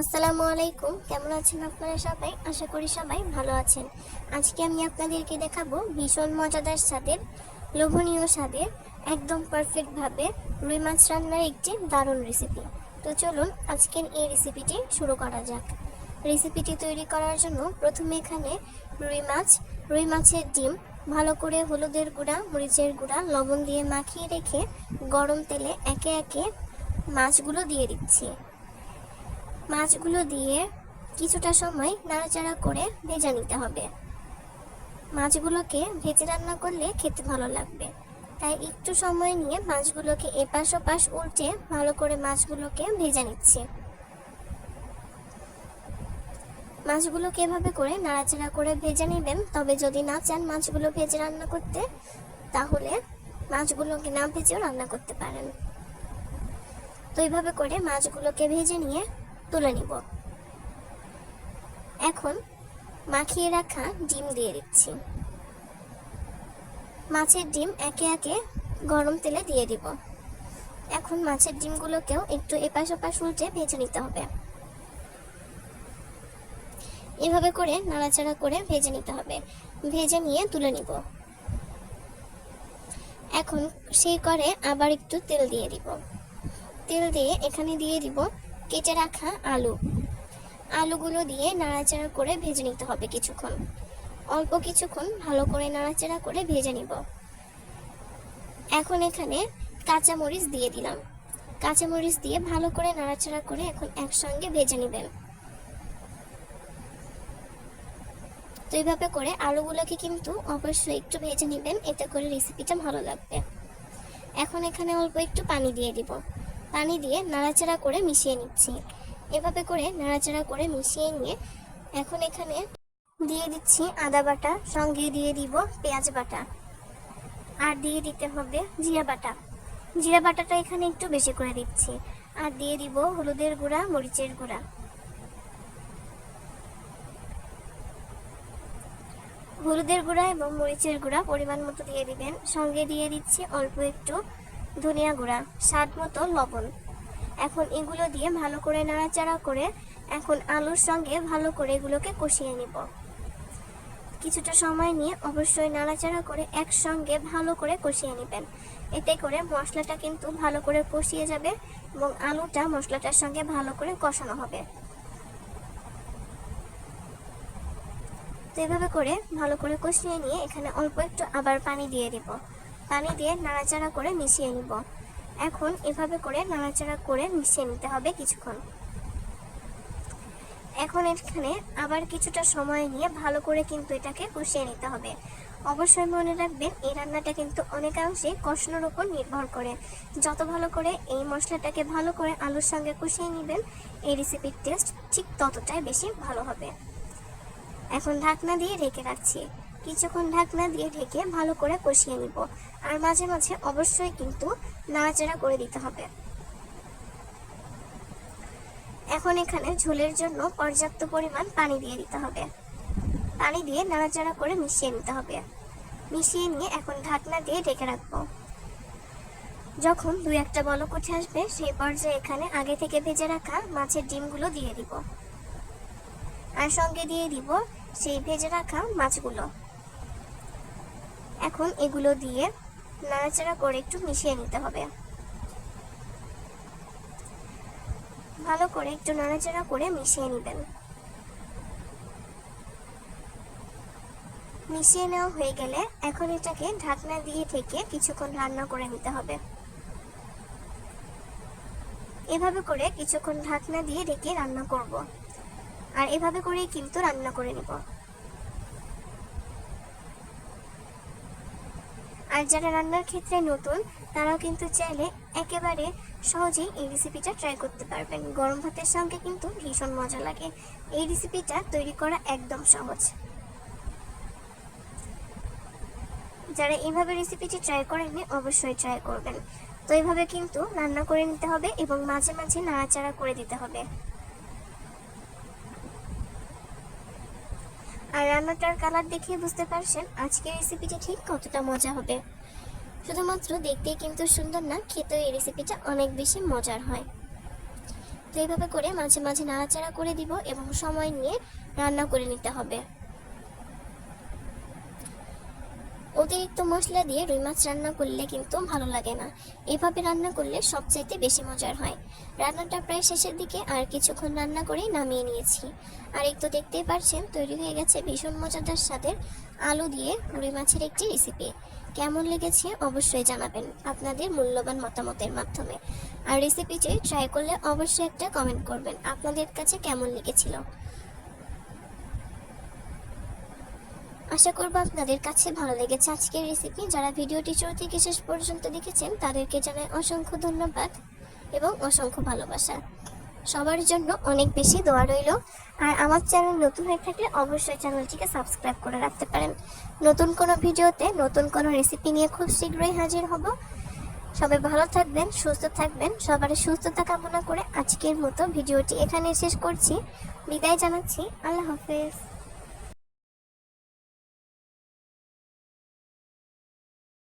আসসালামু আলাইকুম। কেমন আছেন আপনারা সবাই? আশা করি সবাই ভালো আছেন। আজকে আমি আপনাদেরকে দেখাবো ভীষণ মজাদার স্বাদের, লোভনীয় স্বাদের, একদম পারফেক্টভাবে রুই মাছ রান্নার একটি দারুণ রেসিপি তো চলুন আজকের এই রেসিপিটি শুরু করা যাক। রেসিপিটি তৈরি করার জন্য প্রথমে এখানে রুই মাছ, রুই মাছের ডিম, ভালো করে হলুদের গুঁড়া, মরিচের গুঁড়া, লবণ দিয়ে মাখিয়ে রেখে গরম তেলে একে একে মাছগুলো দিয়ে দিচ্ছি। মাছগুলো দিয়ে কিছুটা সময় নাড়াচাড়া করে ভেজে নিতে হবে। মাছগুলোকে ভেজে রান্না করলে খেতে ভালো লাগবে। তাই একটু সময় নিয়ে মাছগুলোকে এপাশ ওপাশ উল্টে ভালো করে মাছগুলোকে ভেজে নিচ্ছি। মাছগুলোকে এভাবে করে নাড়াচাড়া করে ভেজে নেবেন। তবে যদি না চান মাছগুলো ভেজে রান্না করতে, তাহলে মাছগুলোকে না ভেজেও রান্না করতে পারেন। তো এইভাবে করে মাছগুলোকে ভেজে নিয়ে তুলে নিব। এখন মাখিয়ে রাখা ডিম দিয়ে দিচ্ছি। মাছের ডিম একে একে গরম তেলে দিয়ে দিব। এখন মাছের ডিমগুলোকেও একটু এপাশ ওপাশ উল্টে ভেজে নিতে হবে। এভাবে করে নাড়াচাড়া করে ভেজে নিতে হবে। ভেজে নিয়ে তুলে নিব। এখন সেই করে আবার একটু তেল দিয়ে দিব। তেল দিয়ে এখানে দিয়ে দিব কেটে রাখা আলু। আলুগুলো দিয়ে নাড়াচাড়া করে ভেজে নিতে হবে কিছুক্ষণ। অল্প কিছুক্ষণ ভালো করে নাড়াচাড়া করে ভেজে নিব। এখন এখানে কাঁচামরিচ দিয়ে দিলাম। কাঁচামরিচ দিয়ে ভালো করে নাড়াচাড়া করে এখন একসঙ্গে ভেজে নেবেন। তো এইভাবে করে আলুগুলোকে কিন্তু অবশ্যই একটু ভেজে নেবেন, এতে করে রেসিপিটা ভালো লাগবে। এখন এখানে অল্প একটু পানি দিয়ে দিব। পানি দিয়ে নাড়াচাড়া করে মিশিয়ে নিচ্ছি। এভাবে করে নাড়াচাড়া করে মিশিয়ে নিয়ে এখন এখানে দিয়ে দিচ্ছি আদা বাটা, সঙ্গে দিয়ে দিব পেঁয়াজ বাটা। আর দিয়ে দিতে হবে জিরা বাটা। জিরা বাটাটা এখানে একটু বেশি করে দিচ্ছি। আর দিয়ে দিব হলুদের গুঁড়া, মরিচের গুঁড়া। হলুদের গুঁড়া এবং মরিচের গুঁড়া পরিমাণ মতো দিয়ে দিবেন। সঙ্গে দিয়ে দিচ্ছি অল্প একটু ধনিয়া গুঁড়া, স্বাদ মতো লবণ। এখন এগুলো দিয়ে ভালো করে নাড়াচাড়া করে এখন আলুর সঙ্গে ভালো করে এগুলোকে কষিয়ে নিব। কিছুটা সময় নিয়ে অবশ্যই নাড়াচাড়া করে একসঙ্গে ভালো করে কষিয়ে নেবেন। এতে করে মশলাটা কিন্তু ভালো করে কষিয়ে যাবে এবং আলুটা মশলাটার সঙ্গে ভালো করে কষানো হবে। তো এভাবে করে ভালো করে কষিয়ে নিয়ে এখানে অল্প একটু আবার পানি দিয়ে দিব। পানি দিয়ে নাড়াচাড়া করে মিশিয়ে নিব। এখন এভাবে করে নাড়াচাড়া করে মিশিয়ে নিতে হবে কিছুক্ষণ। এখন এখানে আবার কিছুটা সময় নিয়ে ভালো করে কিন্তু এটাকে কষিয়ে নিতে হবে। অবশ্যই মনে রাখবেন, এই রান্নাটা কিন্তু অনেকাংশে কষানোর উপর নির্ভর করে। যত ভালো করে এই মশলাটাকে ভালো করে আলুর সঙ্গে কষিয়ে নেবেন, এই রেসিপির টেস্ট ঠিক ততটাই বেশি ভালো হবে। এখন ঢাকনা দিয়ে রেখে রাখছি। কিছুক্ষণ ঢাকনা দিয়ে ঢেকে ভালো করে কষিয়ে নিব। আর মাঝে মাঝে অবশ্যই কিন্তু নাড়াচাড়া করে দিতে হবে। এখন এখানে ঝোলের জন্য পর্যাপ্ত পরিমাণ পানি দিয়ে দিতে হবে। পানি দিয়ে নাড়াচাড়া করে মিশিয়ে নিতে হবে। মিশিয়ে নিয়ে এখন ঢাকনা দিয়ে ঢেকে রাখব। যখন দুই একটা বলক উঠে আসবে, সেই পর্যায়ে এখানে আগে থেকে ভেজে রাখা মাছের ডিমগুলো দিয়ে দিব। আর সঙ্গে দিয়ে দিব সেই ভেজে রাখা মাছগুলো। এখন এগুলো দিয়ে নাড়াচাড়া করে একটু মিশিয়ে নিতে হবে। ভালো করে একটু নাড়াচাড়া করে মিশিয়ে নেবেন। মিশিয়ে নেওয়া হয়ে গেলে এখন এটাকে ঢাকনা দিয়ে থেকে কিছুক্ষণ রান্না করে নিতে হবে। এভাবে করে কিছুক্ষণ ঢাকনা দিয়ে ঢেকে রান্না করব। আর এভাবে করেই কিন্তু রান্না করে নিব। আর যারা রান্নার ক্ষেত্রে নতুন, তারাও কিন্তু চাইলে একেবারে সহজেই এই রেসিপিটা ট্রাই করতে পারবেন। গরম ভাতের সঙ্গে কিন্তু ভীষণ মজা লাগে। এই রেসিপিটা তৈরি করা একদম সহজ। যারা এইভাবে রেসিপিটি ট্রাই করেননি, অবশ্যই ট্রাই করবেন। তো এইভাবে কিন্তু রান্না করে নিতে হবে এবং মাঝে মাঝে নাড়াচাড়া করে দিতে হবে। আর রান্নাটার কালার দেখে বুঝতে পারছেন আজকের রেসিপিটা ঠিক কতটা মজা হবে। শুধুমাত্র দেখতে কিন্তু সুন্দর না, খেতেও এই রেসিপিটা অনেক বেশি মজার হয়। তো এইভাবে করে মাঝে মাঝে নাড়াচাড়া করে দিব এবং সময় নিয়ে রান্না করে নিতে হবে। অতিরিক্ত মশলা দিয়ে রুই মাছ রান্না করলে কিন্তু ভালো লাগে না। এভাবে রান্না করলে সবচাইতে বেশি মজার হয়। রান্নাটা প্রায় শেষের দিকে আর কিছুক্ষণ রান্না করেই নামিয়ে নিয়েছি। আর একটু দেখতেই পারছেন, তৈরি হয়ে গেছে ভীষণ মজাদার স্বাদের আলু দিয়ে রুই মাছের একটি রেসিপি কেমন লেগেছে অবশ্যই জানাবেন আপনাদের মূল্যবান মতামতের মাধ্যমে। আর রেসিপিটি ট্রাই করলে অবশ্যই একটা কমেন্ট করবেন, আপনাদের কাছে কেমন লেগেছিল? আশা করব আপনাদের কাছে ভালো লেগেছে আজকের রেসিপি যারা ভিডিওটি শুরু থেকে শেষ পর্যন্ত দেখেছেন, তাদেরকে জানাই অসংখ্য ধন্যবাদ এবং অসংখ্য ভালোবাসা। সবার জন্য অনেক বেশি দোয়া রইল। আর আমার চ্যানেল নতুন হয়ে থাকলে অবশ্যই চ্যানেলটিকে সাবস্ক্রাইব করে রাখতে পারেন। নতুন কোনো ভিডিওতে নতুন কোনো রেসিপি নিয়ে খুব শীঘ্রই হাজির হব। সবাই ভালো থাকবেন, সুস্থ থাকবেন, সবার সুস্থতা কামনা করে আজকের মতো ভিডিওটি এখানে শেষ করছি। বিদায় জানাচ্ছি। আল্লাহ হাফেজ।